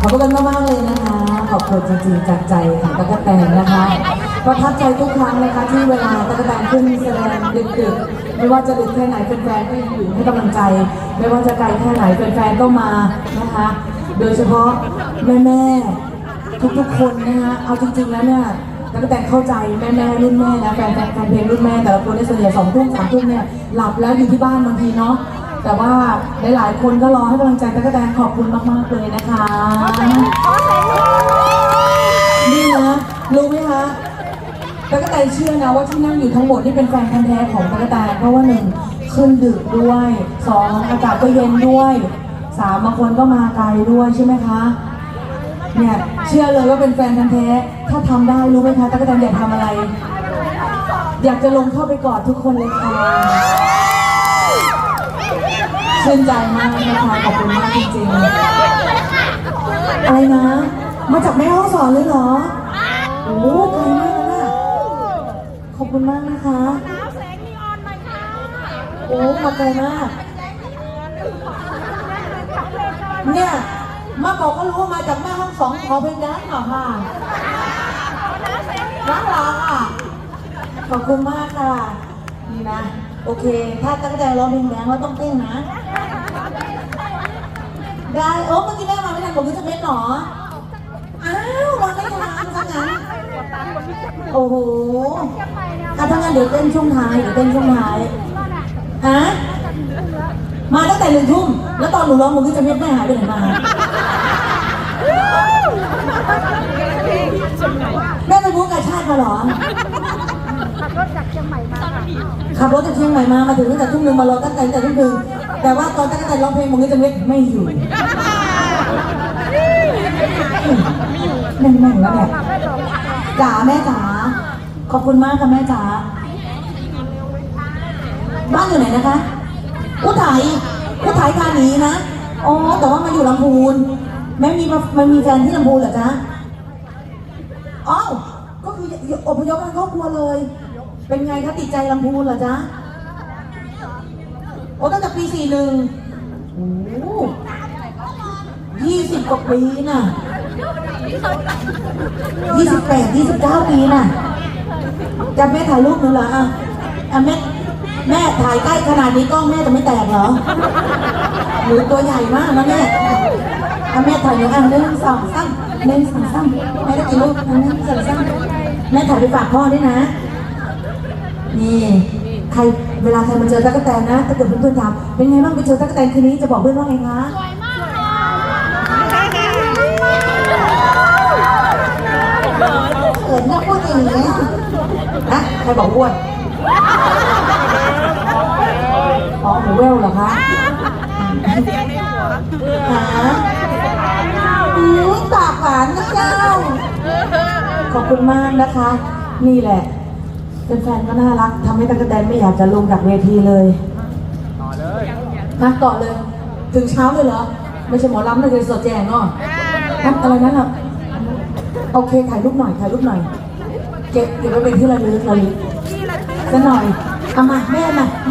ขอบคุณมากๆเลยนะคะ ขอบคุณจริงๆจากใจของตะกแตนนะคะประทับใจทุกครั้งนะคะที่เวลาตะกแตนขึ้นแสดงดึกๆ ไม่ว่าจะดึกแค่ไหนแฟนๆก็ยังอยู่ให้กำลังใจ ไม่ว่าจะไกลแค่ไหนแฟนๆก็มานะคะ โดยเฉพาะแม่ๆทุกๆคนนะคะเอาจริงๆแล้วเนี่ยตะกแตนเข้าใจแม่ๆรุ่นแม่นะแฟนๆแฟนเพลงรุ่นแม่แต่ละคนในส่วนใหญ่สองทุ่มสามทุ่มเนี่ยหลับแล้วอยู่ที่บ้านบางทีเนาะ แต่ว่าหลายๆคนก็รอให้กำลังใจตะกแตนขอบคุณมากๆเลยนะคะนี่นะรู้ไหมคะตะกกะแตนเชื่อนะว่าที่นั่งอยู่ทั้งหมดนี่เป็นแฟนพันธ์แท้ของตะกกะแตนเพราะว่าหนึ่งขึ้นดึกด้วยสองอากาศก็เย็นด้วยสามบางคนก็มาไกลด้วยใช่ไหมคะเนี่ยเชื่อเลยว่าเป็นแฟนพันธ์แท้ถ้าทำได้รู้ไหมคะตะกกะแตนอยากทำอะไร อยากจะลงเข้าไปกอดทุกคนเลยค่ะ ชื่นใจมากนะคะขอบคุณมากจริงๆอะไรนะ มาจากแม่ห้องสอนเลยเหรอโอ้ไกลมากนะ ขอบคุณมากนะคะน้ำแสงนีออนหน่อยค่ะโอ้มาไกลมากเนี่ยมาบอกก็รู้ว่ามาจากแม่ห้องสองขอเพลงแดนซ์หน่อยค่ะน่ารักอะขอบคุณมากค่ะนี่นะ โอเค ถ้าตั้งใจร้องเพลงแดนซ์เราต้องเต้นนะ ได้โอ้เมื่อกี้แม่มาไม่ทันผมก็จะเม็ดหรอ อ้าวมาไม่ทันซะงั้นโอ้โหอะถ้างั้นเดี๋ยวเต้นช่วงท้ายเดี๋ยวเต้นช่วงท้ายฮะมาตั้งแต่หนึ่งทุ่ม แล้วตอนหนูร้องผมก็จะเม็ดแม่หายไปไหนมาแม่ไปบู๊กาชาติมาเหรอ ขับรถจากเชียงใหม่มาค่ะขับรถจากเชียงใหม่มา มาถึงตั้งแต่ทุ่มหนึ่งมารอตั้งแต่ตั้งแต่ทุ่มหนึ่ง แต่ว่าตอนตั้งแต่ร้องเพลงผมก็จะเม็ดไม่อยู่แน่งๆแล้วเนี่ยจ๋าแม่จ๋าขอบคุณมากค่ะแม่จ๋าบ้านอยู่ไหนนะคะ อุทัยอุทัยธานีนะอ๋อแต่ว่ามาอยู่ลำพูนแม่มีมันมีแฟนที่ลำพูนเหรอจ๊ะอ้าวก็คืออพยพกันครอบครัวเลย เป็นไงคะติดใจลำพูนเหรอจ๊ะ โอ้ตั้งแต่ปีสี่หนึ่งโอ้ยี่สิบกว่าปีน่ะยี่สิบแปดยี่สิบเก้าปีน่ะจะแม่ถ่ายรูปหนูเหรออะอะแม่แม่ถ่ายใกล้ขนาดนี้กล้องแม่จะไม่แตกเหรอหนูตัวใหญ่มากนะแม่อะแม่ถ่ายหนูอะหนึ่งสองสามหนึ่งสองสามแม่ได้กี่รูปอะหนึ่งสองสามแม่ถ่ายไปฝากพ่อด้วยนะนี่ รเวลาใครมาเจอตั๊กแตนนะถ้าเกิดเพื่อนๆถามเป็นไงบ้างไปเจอตั๊กแตนคืนนี้จะบอกเพื่อนว่าไงคะเขินนะพูดอย่างนี้นะใครบอกอ้วนอ๋อหมูเวลเหรอคะหาอืมปากหวานนะเจ้าขอบคุณมากนะคะ นี่แหละ แฟนก็น่ารักทำให้ตั๊กแตนไม่อยากจะลงจากเวทีเลยต่อเลยนะต่อเลย ถึงเช้าเลยเหรอ ไม่ใช่หมอลำนะคือสดแจงเนาะนะอะไรนั่นอะโอเคถ่ายรูปหน่อยถ่ายรูปหน่อย เก็บเก็บไว้เป็นที่ระลึกระลึกสักหน่อยเอามาแม่มา